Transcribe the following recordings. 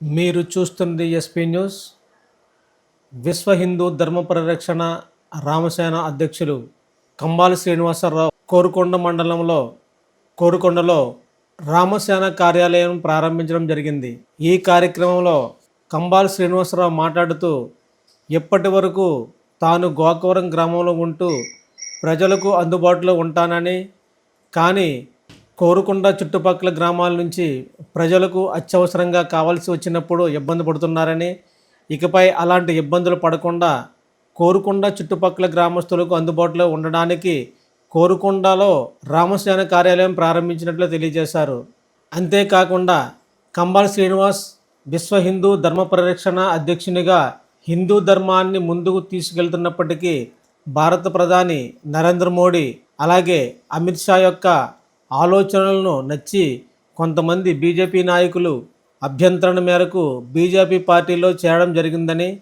మీరు చూస్తుంది SP news విశ్వ హిందూ ధర్మ పరిరక్షణ రామసేన అధ్యక్షులు కంబాలి శ్రీనివాసరావు కోరుకొండ మండలంలో కోరుకొండలో రామసేన కార్యాలయం ప్రారంభించడం జరిగింది. ఈ కార్యక్రమంలో కంబాలి శ్రీనివాసరావు మాట్లాడుతూ ఇప్పటి వరకు తాను గోకవరం గ్రామంలో ఉంటూ ప్రజలకు అందుబాటులో ఉంటానని కానీ కోరుకొండ చుట్టుపక్కల గ్రామాల నుంచి ప్రజలకు అత్యవసరంగా కావాల్సి వచ్చినప్పుడు ఇబ్బంది పడుతున్నారని ఇకపై అలాంటి ఇబ్బందులు పడకుండా కోరుకొండ చుట్టుపక్కల గ్రామస్తులకు అందుబాటులో ఉండడానికి కోరుకొండలో రామసేన కార్యాలయం ప్రారంభించినట్లు తెలియజేశారు. అంతేకాకుండా కంబాల్ శ్రీనివాస్ విశ్వ హిందూ ధర్మ పరిరక్షణ అధ్యక్షునిగా హిందూ ధర్మాన్ని ముందుకు తీసుకెళ్తున్నప్పటికీ భారత ప్రధాని నరేంద్ర మోడీ అలాగే అమిత్ షా యొక్క ఆలోచనలను నచ్చి కొంతమంది బీజేపీ నాయకులు అభ్యంతరణ మేరకు బీజేపీ పార్టీలో చేరడం జరిగిందని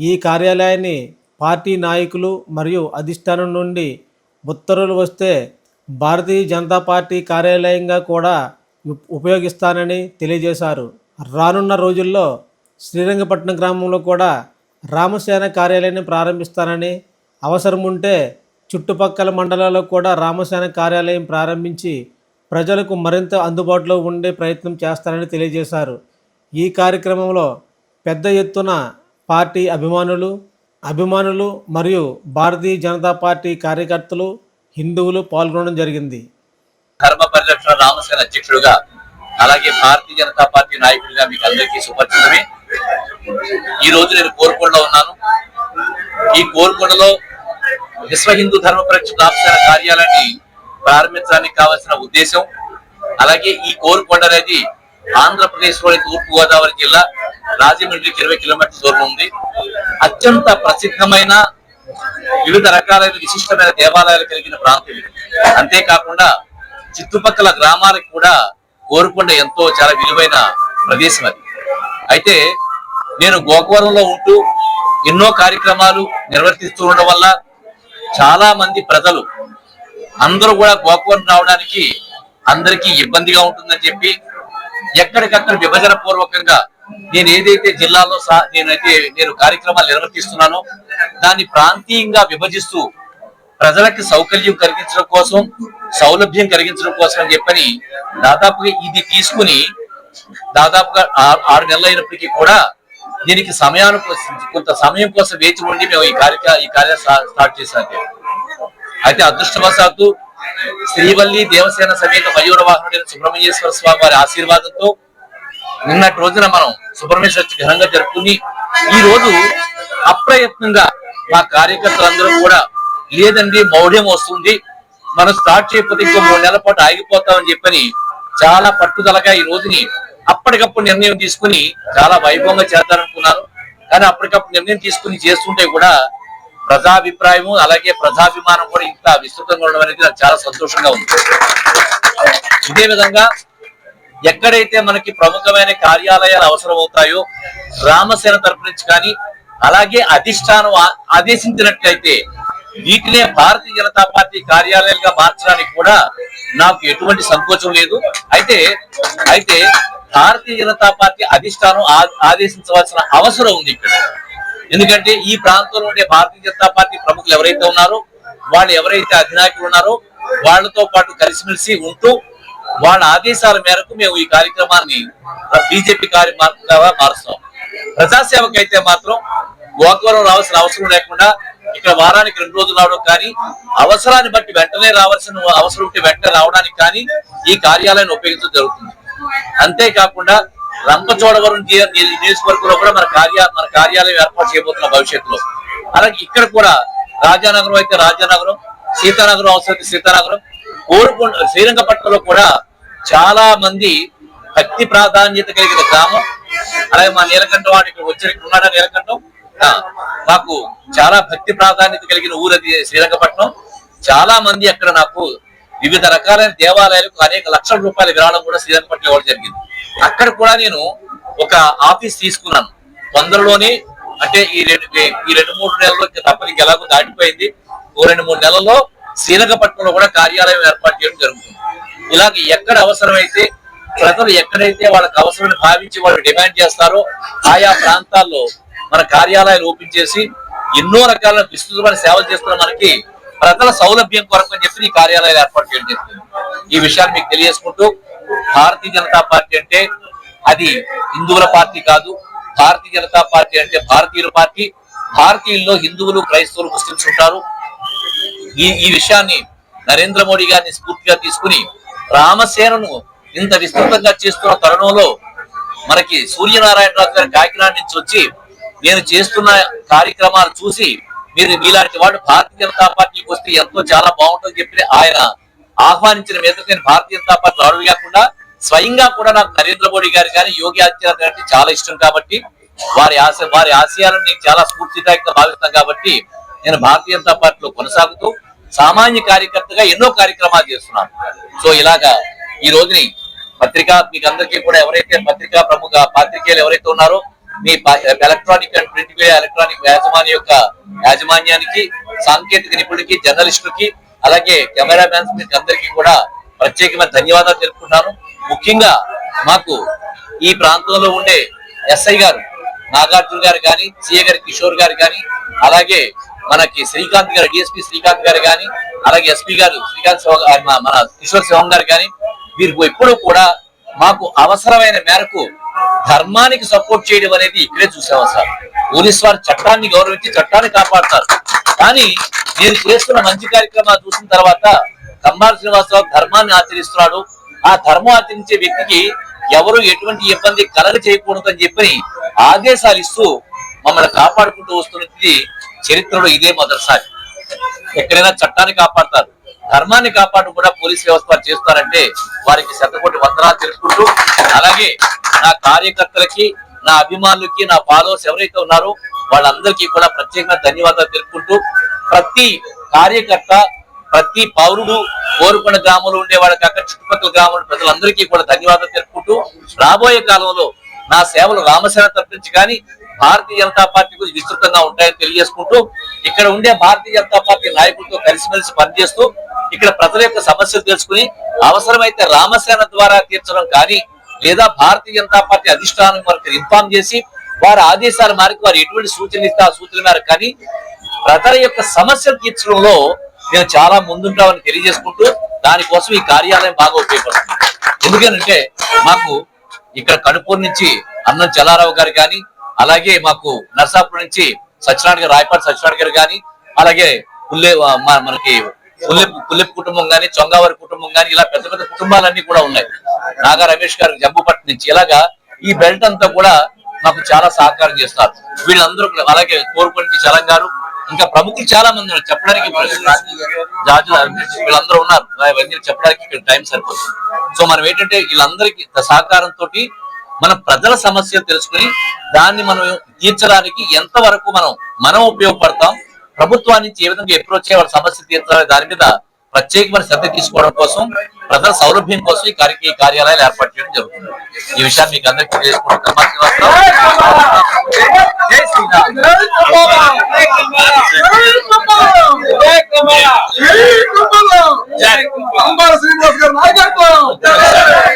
ఈ కార్యాలయాన్ని పార్టీ నాయకులు మరియు అధిష్టానం నుండి ఉత్తర్వులు వస్తే భారతీయ జనతా పార్టీ కార్యాలయంగా కూడా ఉపయోగిస్తానని తెలియజేశారు. రానున్న రోజుల్లో శ్రీరంగపట్నం గ్రామంలో కూడా రామసేన కార్యాలయాన్ని ప్రారంభిస్తానని అవసరం ఉంటే చుట్టుపక్కల మండలాల్లో కూడా రామసేన కార్యాలయం ప్రారంభించి ప్రజలకు మరింత అందుబాటులో ఉండే ప్రయత్నం చేస్తారని తెలియజేశారు. ఈ కార్యక్రమంలో పెద్ద ఎత్తున పార్టీ అభిమానులు అభిమానులు మరియు భారతీయ జనతా పార్టీ కార్యకర్తలు హిందువులు పాల్గొనడం జరిగింది. ధర్మ పరిరక్షణ రామసేన అధ్యక్షుడుగా అలాగే భారతీయ జనతా పార్టీ నాయకుడిగా మీకు అందరికీ సుపరిచితమే ఈ రోజు నేను కోరుకొండలో ఉన్నాను. ఈ కోరుకొండలో విశ్వ హిందూ ధర్మ పరిరక్షణ కార్యాలయాన్ని ప్రారంభించడానికి కావాల్సిన ఉద్దేశం అలాగే ఈ కోరుకొండ అనేది ఆంధ్రప్రదేశ్లోని తూర్పు గోదావరి జిల్లా రాజమండ్రికి ఇరవై కిలోమీటర్ల దూరం ఉంది. అత్యంత ప్రసిద్ధమైన వివిధ రకాలైన విశిష్టమైన దేవాలయాలు కలిగిన ప్రాంతం ఇది. అంతేకాకుండా చుట్టుపక్కల గ్రామాలకు కూడా కోరుకొండ ఎంతో చాలా విలువైన ప్రదేశం అది. అయితే నేను గోకవరంలో ఉంటూ ఎన్నో కార్యక్రమాలు నిర్వర్తిస్తూ ఉండడం వల్ల చాలా మంది ప్రజలు అందరూ కూడా గోకవరం రావడానికి అందరికీ ఇబ్బందిగా ఉంటుందని చెప్పి ఎక్కడికక్కడ విభజన పూర్వకంగా నేను ఏదైతే జిల్లాలో నేనైతే నేను కార్యక్రమాలు నిర్వర్తిస్తున్నానో దాన్ని ప్రాంతీయంగా విభజిస్తూ ప్రజలకు సౌకర్యం కలిగించడం కోసం సౌలభ్యం కలిగించడం కోసం అని చెప్పని దాదాపుగా ఇది తీసుకుని దాదాపుగా ఆ- ఆరు నెలలు అయినప్పటికీ కూడా దీనికి సమయాన్ని కొంత సమయం కోసం వేచి ఉండి మేము ఈ కార్య ఈ కార్య స్టార్ట్ చేశాము. అయితే అదృష్టవశాత్తు శ్రీవల్లి దేవసేన సమేత మయూర వాహనుడైన సుబ్రహ్మణ్యేశ్వర స్వామి వారి ఆశీర్వాదంతో నిన్నటి రోజున మనం సుబ్రహ్మణ్యేశ్వర ఘనంగా జరుపుకుని ఈ రోజు అప్రయత్నంగా మా కార్యకర్తలందరూ కూడా లేదండి మౌఢ్యం వస్తుంది. మనం స్టార్ట్ చేయకపోతే ఇంకో మూడు నెలల పాటు ఆగిపోతామని చెప్పని చాలా పట్టుదలగా ఈ రోజుని అప్పటికప్పుడు నిర్ణయం తీసుకుని చాలా వైభవంగా చేద్దామనుకున్నారు కానీ అప్పటికప్పుడు నిర్ణయం తీసుకుని చేస్తుంటే కూడా ప్రజాభిప్రాయము అలాగే ప్రజాభిమానం కూడా ఇంత విస్తృతంగా ఉండడం అనేది నాకు చాలా సంతోషంగా ఉంది. ఇదే విధంగా ఎక్కడైతే మనకి ప్రముఖమైన కార్యాలయాలు అవసరం అవుతాయో రామసేన తరపు నుంచి కానీ అలాగే అధిష్టానం ఆదేశించినట్లయితే వీటినే భారతీయ జనతా పార్టీ కార్యాలయాలుగా మార్చడానికి కూడా నాకు ఎటువంటి సంకోచం లేదు. అయితే అయితే భారతీయ జనతా పార్టీ అధిష్టానం ఆదేశించవలసిన అవసరం ఉంది ఇక్కడ. ఎందుకంటే ఈ ప్రాంతంలో ఉండే భారతీయ జనతా పార్టీ ప్రముఖులు ఎవరైతే ఉన్నారో వాళ్ళు ఎవరైతే అధినాయకులు ఉన్నారో వాళ్ళతో పాటు కలిసిమెలిసి ఉంటూ వాళ్ళ ఆదేశాల మేరకు మేము ఈ కార్యక్రమాన్ని బీజేపీ కార్యక్రమంగా మారుస్తాం. ప్రజాసేవకు అయితే మాత్రం గోకవరం రావాల్సిన అవసరం లేకుండా ఇక్కడ వారానికి రెండు రోజులు రావడం కానీ అవసరాన్ని బట్టి వెంటనే రావాల్సిన అవసరం ఉంటే వెంటనే రావడానికి కానీ ఈ కార్యాలయాన్ని ఉపయోగించడం జరుగుతుంది. అంతేకాకుండా రంపచోడవరం నియోజకవర్గంలో కూడా మన కార్య మన కార్యాలయం ఏర్పాటు చేయబోతున్న భవిష్యత్తులో. అలాగే ఇక్కడ కూడా రాజానగరం అయితే రాజానగరం సీతానగరం అవసరం సీతానగరం కోరుకుంట శ్రీరంగపట్నంలో కూడా చాలా మంది భక్తి ప్రాధాన్యత కలిగిన గ్రామం. అలాగే మా నీలకంఠం వాడు ఇక్కడ వచ్చి ఇక్కడ ఉన్నాడా నీలకంఠం? మాకు చాలా భక్తి ప్రాధాన్యత కలిగిన ఊరది శ్రీరంగపట్నం. చాలా మంది అక్కడ నాకు వివిధ రకాలైన దేవాలయాలకు అనేక లక్షల రూపాయల విరాళం కూడా శ్రీరంగపట్నం ఇవ్వడం జరిగింది. అక్కడ కూడా నేను ఒక ఆఫీస్ తీసుకున్నాను. తొందరలోనే అంటే ఈ రెండు ఈ రెండు మూడు నెలల్లో తప్పనికి ఎలాగో దాటిపోయింది. ఓ రెండు మూడు నెలల్లో శ్రీరంగపట్నంలో కూడా కార్యాలయం ఏర్పాటు చేయడం జరుగుతుంది. ఇలాగ ఎక్కడ అవసరమైతే ప్రజలు ఎక్కడైతే వాళ్ళకి అవసరమని భావించి వాళ్ళు డిమాండ్ చేస్తారో ఆయా ప్రాంతాల్లో మన కార్యాలయాలు ఓపెన్ చేసి ఎన్నో రకాల విస్తృతమైన సేవలు చేస్తున్న మనకి ప్రజల సౌలభ్యం కొరకు అని చెప్పి ఈ కార్యాలయాలు ఏర్పాటు చేయడం జరిగింది. ఈ విషయాన్ని మీకు తెలియజేసుకుంటూ భారతీయ జనతా పార్టీ అంటే అది హిందువుల పార్టీ కాదు భారతీయ జనతా పార్టీ అంటే భారతీయుల పార్టీ. భారతీయుల్లో హిందువులు క్రైస్తవులు ముస్లింస్ ఉంటారు. ఈ ఈ విషయాన్ని నరేంద్ర మోడీ గారిని స్ఫూర్తిగా తీసుకుని రామసేనను ఇంత విస్తృతంగా చేస్తున్న తరుణంలో మనకి సూర్యనారాయణరాజు గారి కాకినాడ నుంచి వచ్చి నేను చేస్తున్న కార్యక్రమాలు చూసి మీరు మీలాంటి వాళ్ళు భారతీయ జనతా పార్టీకి వస్తే ఎంతో చాలా బాగుంటుంది చెప్పి ఆయన ఆహ్వానించిన మీద నేను భారతీయ జనతా పార్టీ రావడం కాకుండా స్వయంగా కూడా నాకు నరేంద్ర మోడీ గారు కానీ యోగి ఆదిత్యనాథ్ గారి అంటే చాలా ఇష్టం కాబట్టి వారి ఆశ వారి ఆశయాలను నేను చాలా స్ఫూర్తిదాయకంగా భావిస్తాను కాబట్టి నేను భారతీయ జనతా పార్టీలో కొనసాగుతూ సామాన్య కార్యకర్తగా ఎన్నో కార్యక్రమాలు చేస్తున్నాను. సో ఇలాగా ఈ రోజుని పత్రిక మీకు అందరికీ కూడా ఎవరైతే పత్రికా ప్రముఖ పాత్రికేయులు ఎవరైతే ఉన్నారో మీ electronic and print media electronic యాజమాన్య యొక్క యాజమాన్యానికి సాంకేతిక నిపుణులకి జర్నలిస్టులకి అలాగే కెమెరా మ్యాన్స్ మీకు అందరికీ కూడా ప్రత్యేకమైన ధన్యవాదాలు తెలుపుకుంటాను ముఖ్యంగా మాకు ఈ ప్రాంతంలో ఉండే ఎస్ఐ గారు నాగార్జున గారు కానీ సిఏ గారి కిషోర్ గారు కానీ అలాగే మనకి శ్రీకాంత్ గారు డిఎస్పీ శ్రీకాంత్ గారు కానీ అలాగే ఎస్పీ గారు శ్రీకాంత్ మన- మన కిషోర్ శివం గారు కానీ వీరు ఎప్పుడూ కూడా మాకు అవసరమైన మేరకు ధర్మానికి సపోర్ట్ చేయడం అనేది ఇక్కడే చూసాము సార్? పోలీస్ వారు చట్టాన్ని గౌరవించి చట్టాన్ని కాపాడతారు. కానీ నేను చేస్తున్న మంచి కార్యక్రమాలు చూసిన తర్వాత కంబాల శ్రీనివాసరావు ధర్మాన్ని ఆచరిస్తున్నాడు. ఆ ధర్మం ఆచరించే వ్యక్తికి ఎవరు ఎటువంటి ఇబ్బంది కలగ చేయకూడదు అని చెప్పి ఆదేశాలు ఇస్తూ మమ్మల్ని కాపాడుకుంటూ వస్తున్నది చరిత్రలో ఇదే మొదటిసారి. ఎక్కడైనా చట్టాన్ని కాపాడతారు. ధర్మాన్ని కాపాడు కూడా పోలీస్ వ్యవస్థ చేస్తారంటే వారికి శతకోటి వందనాలు తెలుపుకుంటూ అలాగే నా కార్యకర్తలకి నా అభిమానులకి నా ఫాలోవర్స్ ఎవరైతే ఉన్నారో వాళ్ళందరికీ కూడా ప్రత్యేకంగా ధన్యవాదాలు తెలుపుకుంటూ ప్రతి కార్యకర్త ప్రతి పౌరుడు కోరుకొండ గ్రామంలో ఉండే వాళ్ళకి అక్కడ చుట్టుపక్కల గ్రామాల ప్రజలందరికీ కూడా ధన్యవాదాలు తెలుపుకుంటూ రాబోయే కాలంలో నా సేవలు రామసేన తప్పించి కానీ భారతీయ జనతా పార్టీ గురించి విస్తృతంగా ఉంటాయని తెలియజేసుకుంటూ ఇక్కడ ఉండే భారతీయ జనతా పార్టీ నాయకులతో కలిసిమెలిసి పనిచేస్తూ ఇక్కడ ప్రజల యొక్క సమస్యలు తెలుసుకుని అవసరమైతే రామసేన ద్వారా తీర్చడం కానీ లేదా భారతీయ జనతా పార్టీ అధిష్టానం వరకు ఇన్ఫార్మ్ చేసి వారి ఆదేశాల మేరకు వారు ఎటువంటి సూచనలు ఇస్తే ఆ సూచనల మేరకు కానీ ప్రజల యొక్క సమస్యలు తీర్చడంలో నేను చాలా ముందుంటామని తెలియజేసుకుంటూ దానికోసం ఈ కార్యాలయం బాగా ఉపయోగపడుతుంది. ఎందుకంటే మాకు ఇక్కడ కడుపూరు నుంచి అన్నం జలారావు గారు కానీ అలాగే మాకు నర్సాపూర్ నుంచి సత్యనారాయణ గారు రాయపాటి సత్యనారాయణ గారు కానీ అలాగే పుల్లే మనకి పుల్లె పుల్లెపు కుటుంబం కానీ చొంగావారి కుటుంబం కానీ ఇలా పెద్ద పెద్ద కుటుంబాలన్నీ కూడా ఉన్నాయి. నాగా రమేష్ గారు జంబుపట్నం నుంచి. ఇలాగా ఈ బెల్ట్ అంతా కూడా మాకు చాలా సహకారం చేస్తారు వీళ్ళందరూ అలాగే కోరుకొని చలం గారు. ఇంకా ప్రముఖులు చాలా మంది ఉన్నారు. చెప్పడానికి వీళ్ళందరూ ఉన్నారు. ఇవన్నీ చెప్పడానికి ఇక్కడ టైం సరిపోతుంది. సో మనం ఏంటంటే వీళ్ళందరికీ సహకారంతో మన ప్రజల సమస్యలు తెలుసుకుని దాన్ని మనం తీర్చడానికి ఎంతవరకు మనం మనం ఉపయోగపడతాం ప్రభుత్వాన్ని నుంచి ఏ విధంగా అప్రోచ్ చేయ వాళ్ళ సమస్య తీర్చాలి దాని మీద ప్రత్యేకమైన శ్రద్ధ తీసుకోవడం కోసం ప్రజల సౌలభ్యం కోసం ఈ కార్య ఈ కార్యాలయాలు ఏర్పాటు చేయడం జరుగుతుంది. ఈ విషయాన్ని మీకు అందరికీ తెలియజేసుకుంటున్నాం జై శ్రీరామ్. శ్రీరామ్. శ్రీరామ్. శ్రీనివాస్ గారి నాయకత్వం.